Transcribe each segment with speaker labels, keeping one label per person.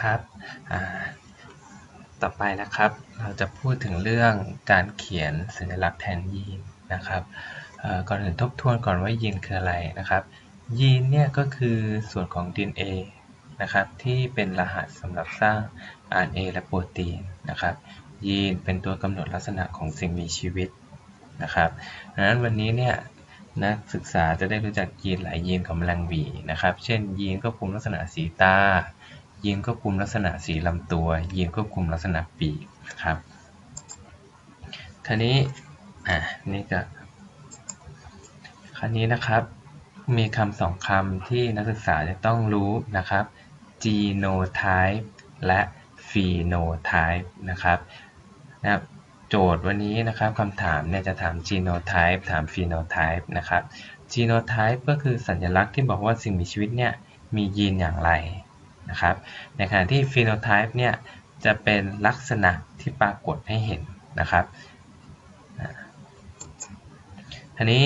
Speaker 1: ครับ ต่อไปนะครับ เราจะพูดถึงเรื่องการเขียนสัญลักษณ์แทนยีนนะครับ ก่อนอื่นทบทวนก่อนว่ายีนคืออะไรนะครับ ยีนเนี่ยก็คือส่วนของ DNA นะครับที่เป็นรหัสสำหรับสร้าง RNA และโปรตีนนะครับ ยีนเป็นตัวกำหนดลักษณะของสิ่งมีชีวิตนะครับดังนั้นวันนี้เนี่ยนักศึกษาจะได้รู้จักยีนหลายยีนของแมลงวีนะครับ เช่นยีนควบคุมลักษณะสีตา ยีนควบคุมลักษณะสีลำตัว ยีนควบคุมลักษณะปีกนะครับคราวนี้อะนี่ก็คราวนี้นะครับ มีคำสองคำที่นักศึกษาจะต้องรู้นะครับ genotype และ phenotype นะครับนะครับโจทย์วันนี้นะครับคำถามเนี่ยจะถาม genotype ถาม phenotype นะครับ genotype ก็คือสัญลักษณ์ที่บอกว่าสิ่งมีชีวิตเนี่ยมียีนอย่างไร นะครับ ในขณะที่ phenotype เนี่ยจะเป็นลักษณะที่ปรากฏให้เห็นนะครับทีนี้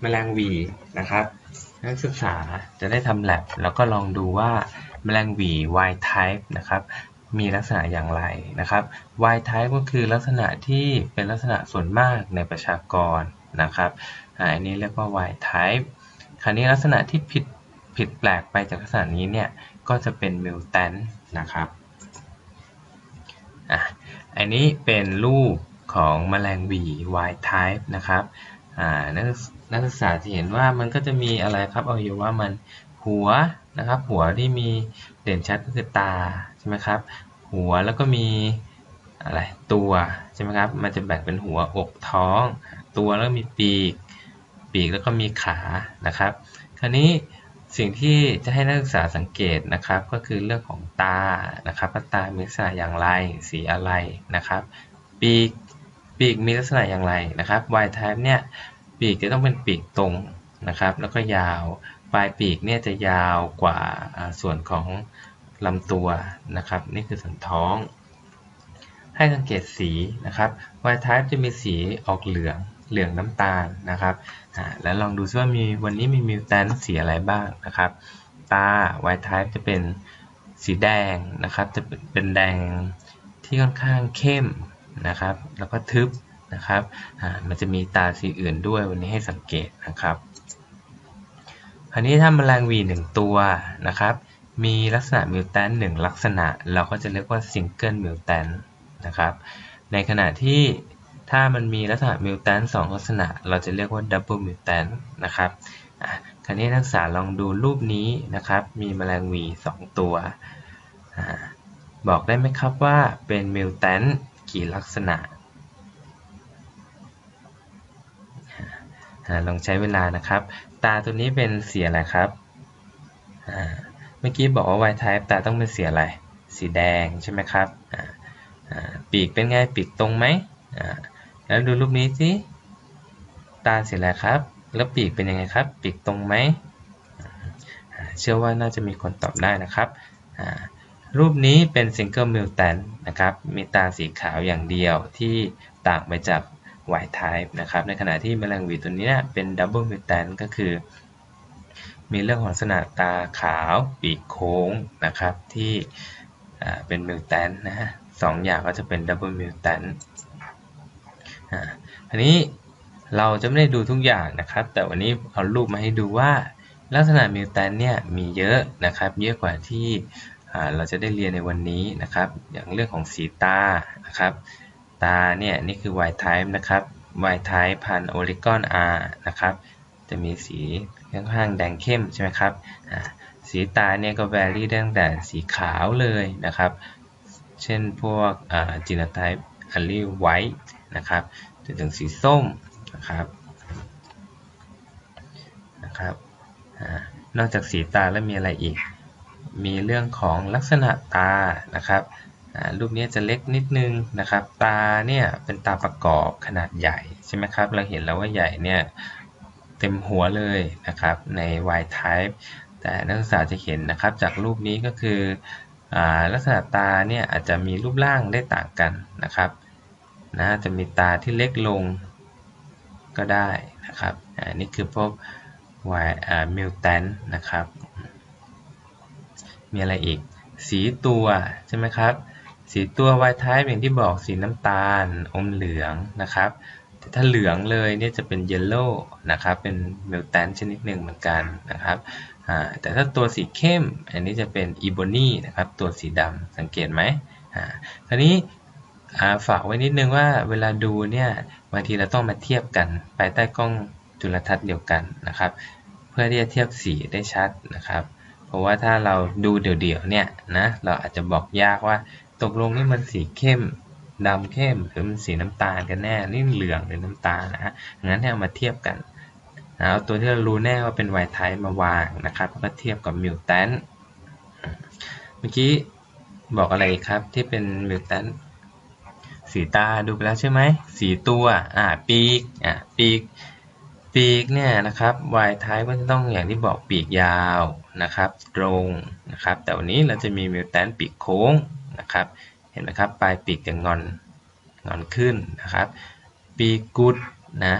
Speaker 1: แมลงวีนะครับนักศึกษาจะได้ทำ lab แล้วก็ลองดูว่าแมลงวี Y type นะครับมีลักษณะอย่างไรนะครับ Y type ก็คือลักษณะที่เป็นลักษณะส่วนมากในประชากรนะครับอันนี้เรียกว่า Y type คราวนี้ลักษณะที่ผิด ผิดแปลกไปจากลักษณะนี้เนี่ย ก็จะเป็น mutant นะครับอะอันนี้เป็นรูปของแมลงวี Y type นะครับอ่านักนักศึกษาจะเห็นว่ามันก็จะมีอะไรครับเอาอยู่ว่ามันหัวนะครับ หัวที่มีเด่นชัดก็คือตาใช่ไหมครับ หัวแล้วก็มีอะไรตัวใช่ไหมครับ มันจะแบ่งเป็นหัวอกท้อง ตัวแล้วมีปีก ปีกแล้วก็มีขานะครับ คราวนี้ สิ่งที่จะให้นักศึกษาสังเกตนะครับ ก็คือเรื่องของตานะครับว่าตามีลักษณะอย่างไร สีอะไรนะครับ ปีกปีกมีลักษณะอย่างไรนะครับ Y type เนี่ยปีกจะต้องเป็นปีกตรงนะครับ แล้วก็ยาวปลายปีกเนี่ยจะยาวกว่าส่วนของลำตัวนะครับ นี่คือส่วนท้อง ให้สังเกตสีนะครับ Y type จะมีสีออกเหลืองเหลืองน้ำตาลนะครับแล้วลองดูซิว่ามีวันนี้มีมิวแทนสีอะไรบ้างนะครับ ตา Y type จะเป็นสีแดงนะครับ จะเป็นแดงที่ค่อนข้างเข้มนะครับ แล้วก็ทึบนะครับมันจะมีตาสีอื่นด้วยวันนี้ให้สังเกตนะครับคราวนี้ถ้าแมลงวีหนึ่งตัวนะครับ มีลักษณะมิวแทนหนึ่งลักษณะ เราก็จะเรียกว่าซิงเกิลมิวแทนนะครับ ในขณะที่ ถ้ามันมีลักษณะมิวแทนสองลักษณะ เราจะเรียกว่าดับเบิลมิวแทนนะครับคราวนี้นักศึกษาลองดูรูปนี้นะครับ มีแมลงวีสองตัวบอกได้ไหมครับว่าเป็นมิวแทนกี่ลักษณะลองใช้เวลานะครับ ตาตัวนี้เป็นสีอะไรครับ เมื่อกี้บอกว่า Y type ตาต้องเป็นสีอะไร สีแดงใช่ไหมครับ ปีกเป็นไง ปีกตรงไหม แล้วดูรูปนี้สิตาสีอะไรครับ แล้วปีกเป็นยังไงครับ ปีกตรงไหม เชื่อว่าน่าจะมีคนตอบได้นะครับ รูปนี้เป็น single mutant นะครับ มีตาสีขาวอย่างเดียวที่ต่างไปจาก Y type นะครับ ในขณะที่แมลงวีตัวนี้เป็น double mutant ก็คือ มีเรื่องของลักษณะตาขาวปีกโค้งนะครับที่เป็น mutant นะสองอย่างก็จะเป็น double mutant อันนี้เราจะไม่ได้ดูทุกอย่างนะครับ แต่วันนี้เอารูปมาให้ดูว่า ลักษณะมิวแทนเนี่ยมีเยอะนะครับ เยอะกว่าที่เราจะได้เรียนในวันนี้นะครับ อย่างเรื่องของสีตานะครับ ตาเนี่ยนี่คือ y type นะครับ y type พันโอริกอน R นะครับ จะมีสีค่อนข้างแดงเข้มใช่ไหมครับ สีตาเนี่ยก็แวรี่ตั้งแต่สีขาวเลยนะครับ เช่นพวกจีนไทป์อัลลี่ไวท์ นะครับจนถึงสีส้มนะครับนะครับนอกจากสีตาแล้วมีอะไรอีก มีเรื่องของลักษณะตานะครับรูปนี้จะเล็กนิดนึงนะครับ ตาเนี่ยเป็นตาประกอบขนาดใหญ่ใช่ไหมครับ เราเห็นแล้วว่าใหญ่เนี่ยเต็มหัวเลยนะครับใน Y type แต่นักศึกษาจะเห็นนะครับจากรูปนี้ก็คืออลักษณะตาเนี่ยอาจจะมีรูปร่างได้ต่างกันนะครับ นะจะมีตาที่เล็กลงก็ได้นะครับอันนี้คือพวก Y mutant นนะครับ มีอะไรอีก สีตัวใช่ไหมครับ สีตัว Y type อย่างที่บอกสีน้ำตาลอมเหลืองนะครับแต่ถ้าเหลืองเลยเนี่ยจะเป็น yellow นะครับ เป็นมิวแทนชนิดหนึ่งเหมือนกันนะครับแต่ถ้าตัวสีเข้ม อันนี้จะเป็น ebony นะครับ ตัวสีดำสังเกตไหมคราวนี้ ฝากไว้นิดนึงว่าเวลาดูเนี่ยบางทีเราต้องมาเทียบกันภายใต้กล้องจุลทรรศน์เดียวกันนะครับ เพื่อที่จะเทียบสีได้ชัดนะครับ เพราะว่าถ้าเราดูเดี่ยวๆเนี่ยนะเราอาจจะบอกยากว่าตกลงนี่มันสีเข้มดำเข้มหรือมันสีน้ำตาลกันแน่นี่เหลืองหรือน้ำตาลนะฮะงั้นให้เอามาเทียบกันเอาตัวที่เรารู้แน่ว่าเป็นไวท์ไทป์มาวางนะครับก็เทียบกับมิวแทนเมื่อกี้บอกอะไรครับที่เป็นมิวแทน สีตาดูไปแล้วใช่ไหมสีตัวอ่าปีกอ่าปีกปีกเนี่ยนะครับวายท้ายก็จะต้องอย่างที่บอกปีกยาวนะครับ ตรงนะครับ แต่วันนี้เราจะมีมิวแทนปีกโค้งนะครับ เห็นไหมครับปลายปีกจะงอนงอนขึ้นนะครับ ปีกกุดนะ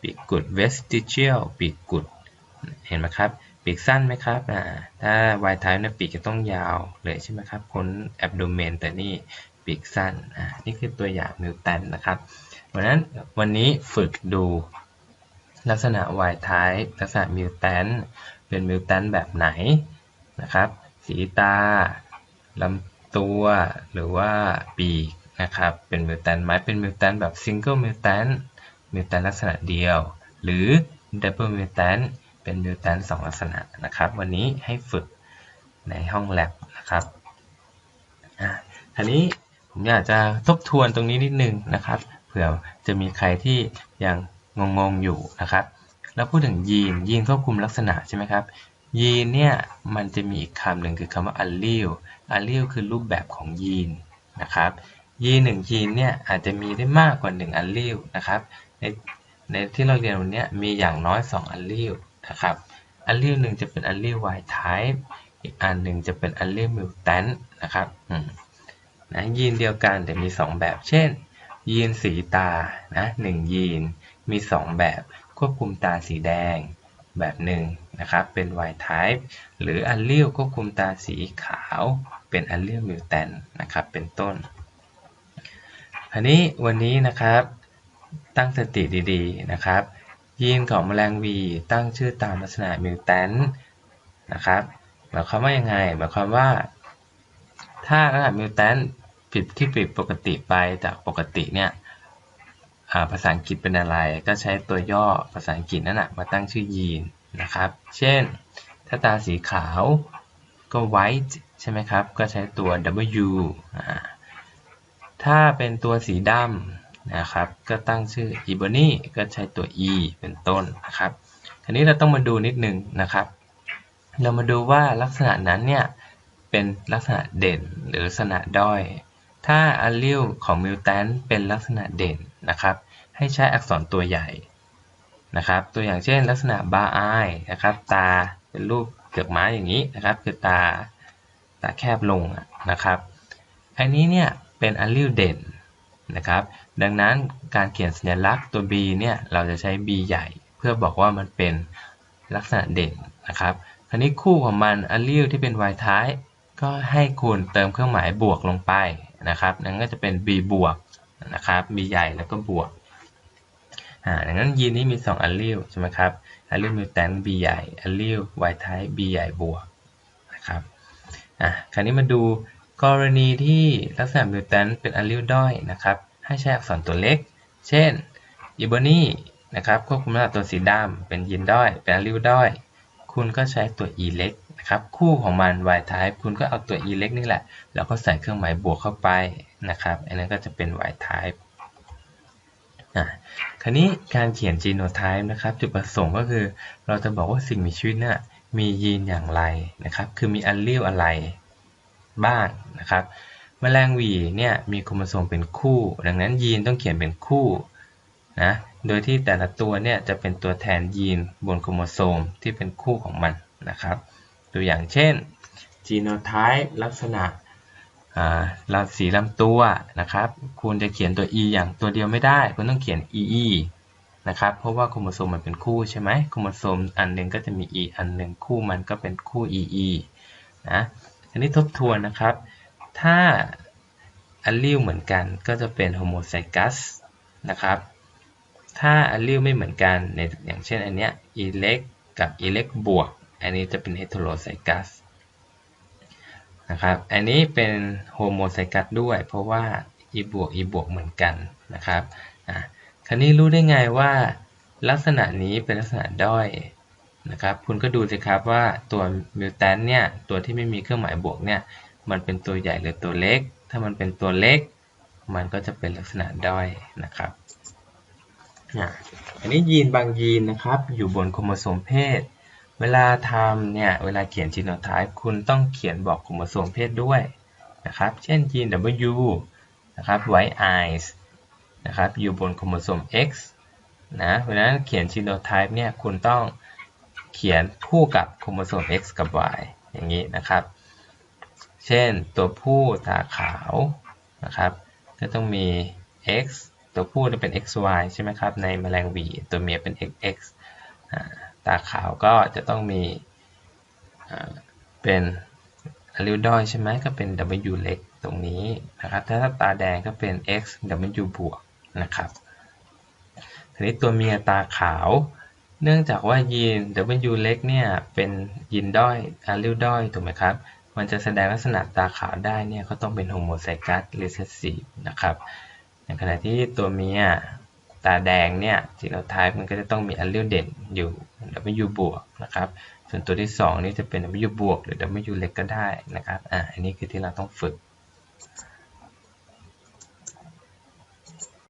Speaker 1: ปีกกุด vestigial ปีกกุดเห็นไหมครับปีกสั้นไหมครับอ่าถ้าวายท้ายเนี่ยปีกจะต้องยาวเลยใช่ไหมครับพ้นแอบโดเมนแต่นี่ ปีกสั้นอ่านี่คือตัวอย่างมิวแทนนะครับวันนั้นวันนี้ฝึกดูลักษณะวายท้ายลักษณะมิวแทนเป็นมิวแทนแบบไหนนะครับ สีตาลำตัวหรือว่าปีกนะครับ เป็นมิวแทนไหมเป็นมิวแทนแบบซิงเกิลมิวแทนมิวแทนลักษณะเดียว หรือดับเบิลมิวแทนเป็นมิวแทนสองลักษณะนะครับ วันนี้ให้ฝึกในห้องแลบนะครับอ่าทีนี้ ผมอยากจะทบทวนตรงนี้นิดนึงนะครับ เผื่อจะมีใครที่ยังงงๆอยู่นะครับ แล้วพูดถึงยีนยีนควบคุมลักษณะใช่ไหมครับยีนเนี่ยมันจะมีอีกคำหนึ่งคือคำว่า allele allele คือรูปแบบของยีนนะครับยีนหนึ่งยีนเนี่ยอาจจะมีได้มากกว่า1 allele นะครับในในที่เราเรียนวันนี้มีอย่างน้อย2 allele นะครับ allele หนึ่งจะเป็น allele Y type อีกอันหนึ่งจะเป็น allele mutant นะครับ นะยีนเดียวกันแต่มี 2 แบบ เช่น ยีนสีตานะหนึ่งยีนมี 2 แบบ ควบคุมตาสีแดงแบบหนึ่งนะครับ เป็น Y type หรือ allele ควบคุมตาสีขาว เป็น allele mutant นะครับ เป็นต้น อันนี้วันนี้นะครับตั้งสติดีๆนะครับ ยีนของแมลงวีตั้งชื่อตามลักษณะมิวแทนนะครับหมายความว่ายังไงหมายความว่า ถ้าลักษณะมิวแทนผิดที่ผิดปกติไปจากปกติเนี่ยภาษาอังกฤษเป็นอะไร ก็ใช้ตัวย่อภาษาอังกฤษนั่นแหะมาตั้งชื่อยีนนะครับ เช่น ถ้าตาสีขาวก็ white ใช่ไหมครับ ก็ใช้ตัว W ถ้าเป็นตัวสีดำนะครับ ก็ตั้งชื่อ ebony ก็ใช้ตัว e เป็นต้นนะครับทีนี้เราต้องมาดูนิดนึงนะครับ เรามาดูว่าลักษณะนั้นเนี่ย เป็นลักษณะเด่นหรือลักษณะด้อย ถ้า allele ของ mutant เป็นลักษณะเด่นนะครับ ให้ใช้อักษรตัวใหญ่นะครับ ตัวอย่างเช่น ลักษณะ bar eye นะครับ ตาเป็นรูปเกือกม้าอย่างนี้นะครับ คือตาตาแคบลงนะครับอันนี้เนี่ยเป็นอัลลิวเด่นนะครับ ดังนั้นการเขียนสัญลักษณ์ตัว b เนี่ยเราจะใช้ b ใหญ่ เพื่อบอกว่ามันเป็นลักษณะเด่นนะครับ คราวนี้คู่ของมันอัลลิวที่เป็น y ท้าย ก็ให้คุณเติมเครื่องหมายบวกลงไปนะครับนั่นก็จะเป็น b บวกนะครับ b ใหญ่แล้วก็บวกอ่าดังนั้นยีนนี้มี 2 อัลลิวใช่ไหมครับ อัลลิวมิวแทน b ใหญ่ อัลลิว y ท้าย b ใหญ่บวกนะครับอ่าคราวนี้มาดูกรณีที่ลักษณะมิวแทนเป็นอัลลิวด้อยนะครับ ให้ใช้อักษรตัวเล็ก เช่นอีโบนีนะครับควบคุมระดับตัวสีดำเป็นยีนด้อย เป็นอัลลิวด้อย คุณก็ใช้ตัว e เล็ก นะครับคู่ของมัน y type คุณก็เอาตัว e เล็กนี่แหละ แล้วก็ใส่เครื่องหมายบวกเข้าไปนะครับ อันนั้นก็จะเป็น y type อะคราวนี้การเขียน genotype นะครับ จุดประสงค์ก็คือ เราจะบอกว่าสิ่งมีชีวิตน่ะมียีนอย่างไรนะครับ คือมีอัลลิวอะไรบ้างนะครับแมลงวีเนี่ยมีโครโมโซมเป็นคู่ ดังนั้นยีนต้องเขียนเป็นคู่นะโดยที่แต่ละตัวเนี่ยจะเป็นตัวแทนยีนบนโครโมโซมที่เป็นคู่ของมันนะครับ ตัวอย่างเช่น genotype ลักษณะลำสีลำตัวนะครับ คุณจะเขียนตัว e อย่างตัวเดียวไม่ได้ คุณต้องเขียน ee นะครับ เพราะว่าโครโมโซมมันเป็นคู่ใช่ไหมโครโมโซมอันหนึ่งก็จะมี e อันหนึ่งคู่มันก็เป็นคู่ ee นะอันนี้ทบทวนนะครับ ถ้าอัลลิลเหมือนกันก็จะเป็นโฮโมไซกัสนะครับ ถ้าอัลลิลไม่เหมือนกันในอย่างเช่นอันเนี้ย e เล็กกับ e เล็กบวก อันนี้จะเป็นเฮตโรไซกัสนะครับ อันนี้เป็นโฮโมไซกัสด้วย เพราะว่า e บวก e บวกเหมือนกันนะครับอะคราวนี้รู้ได้ไงว่า ลักษณะนี้เป็นลักษณะด้อยนะครับ คุณก็ดูสิครับว่าตัวมิวแทนเนี่ย ตัวที่ไม่มีเครื่องหมายบวกเนี่ย มันเป็นตัวใหญ่หรือตัวเล็ก ถ้ามันเป็นตัวเล็ก มันก็จะเป็นลักษณะด้อยนะครับอันนี้ยีนบางยีนนะครับ อยู่บนโครโมโซมเพศ เวลาทำเนี่ย เวลาเขียนจีโนไทป์คุณต้องเขียนบอกโครโมโซมเพศด้วยนะครับ เช่นยีน W นะครับ White Eyes นะครับอยู่บนโครโมโซม X นะเพราะฉะนั้นเขียนจีโนไทป์เนี่ยคุณต้องเขียนคู่กับโครโมโซม X กับ Y อย่างนี้นะครับ เช่นตัวผู้ตาขาวนะครับ ก็ต้องมี X ตัวผู้จะเป็น XY ใช่ไหมครับ ในแมลงวีตัวเมียเป็น XX ตาขาวก็จะต้องมีเป็นอลิวดอยใช่ไหมก็เป็น W เล็กตรงนี้นะครับ ถ้าตาแดงก็เป็น X W บวกนะครับทีนี้ตัวเมียตาขาว เนื่องจากว่ายีน W เล็กเนี่ยเป็นยีนด้อยอลิวดอยถูกไหมครับ มันจะแสดงลักษณะตาขาวได้เนี่ยก็ต้องเป็นโฮโมไซกัสเรเซสซีฟนะครับ ในขณะที่ตัวเมียาแดงเนี่ยสีโนไทป์มันก็จะต้องมีอลลิลเด่นอยู่ W บวกนะครับ ส่วนตัวที่ 2 นี่จะเป็น W บวกหรือ W เล็กก็ได้นะครับ อ่าอันนี้คือที่เราต้องฝึก